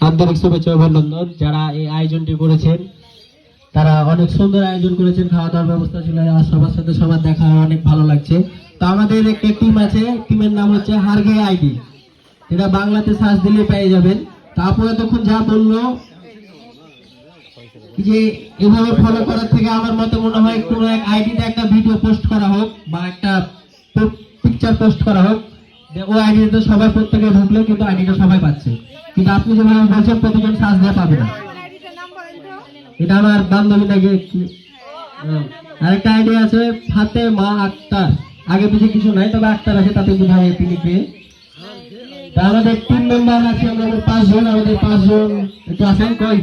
আন্তরিক শুভেচ্ছা অভিনন্দন। যারা এই আয়োজনটি করেছেন, তারা অনেক সুন্দর আয়োজন করেছেন খাওয়া দাওয়ার ব্যবস্থা ছিল, আর সবার সাথে সবার দেখা অনেক ভালো লাগছে। তো আমাদের একটা টিম আছে টিমের নাম হচ্ছে হারগে আইডি। এটা বাংলাতে সার্চ দিলে পেয়ে যাবেন। তারপরে তখন যা বলল যে এভাবে ফলো করার থেকে আমার মতে মনে হয় কোনো এক আইডিতে একটা ভিডিও পোস্ট করা হোক, বা একটা পিকচার পোস্ট করা হোক যে ওই আইডিতে সবাই প্রত্যেকে ঢুকলে কিন্তু আইডিটা সবাই পাচ্ছে। কিন্তু আপনি যেভাবে বলছেন প্রতিজন সার্চ দিয়ে পাবে না। এটা আমার বান্ধবী নাকি? হ্যাঁ। আরেকটা আইডিয়া আছে ফাতে মা আক্তার। আগে পিছিয়ে কিছু নাই তবে আক্তার আছে তাতে বোঝা তিনি কে? আমাদের টিম মেম্বার আছে আমাদের পাঁচজন আমাদের পাঁচজন একটু আসেন কই?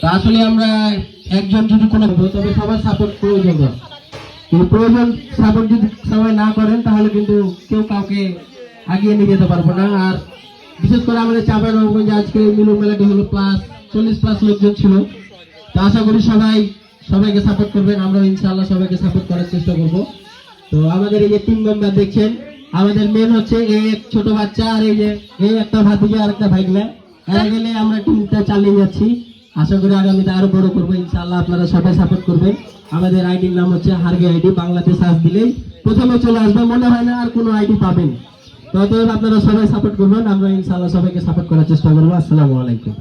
তা আসলে আমরা একজন যদি কোনো তবে সবার সাপোর্ট প্রয়োজন। হয়। প্রয়োজন সাপোর্ট যদি সবাই না করেন, তাহলে কিন্তু কেউ কাউকে আগিয়ে নিয়ে যেতে পারব না। আর বিশেষ করে আমাদের চাপের নবগঞ্জে আজকে মিলন মেলাটি হলো প্লাস চল্লিশ প্লাস লোকজন ছিল। তো আশা করি সবাই সবাইকে সাপোর্ট করবেন। আমরা ইনশাল্লাহ সবাইকে সাপোর্ট করার চেষ্টা করব। তো আমাদের এই যে টিম মেম্বার দেখছেন, আমাদের মেন হচ্ছে এই এক ছোট বাচ্চা আর এই যে এই একটা ভাতিজা আর একটা ভাইগলা এরা গেলে আমরা টিমটা চালিয়ে যাচ্ছি। আশা করি আগামীতে আরও বড় করব। ইনশাআল্লাহ আপনারা সবাই সাপোর্ট করবেন। আমাদের আইডির নাম হচ্ছে হারগে আইডি বাংলাতে সার্চ দিলেই প্রথমে চলে আসবে। মনে হয় না আর কোনো আইডি পাবেন। অতএব আপনারা সবাই সাপোর্ট করবেন, আমরা ইনশাআল্লাহ সবাইকে সাপোর্ট করার চেষ্টা করব। আসসালামু আলাইকুম।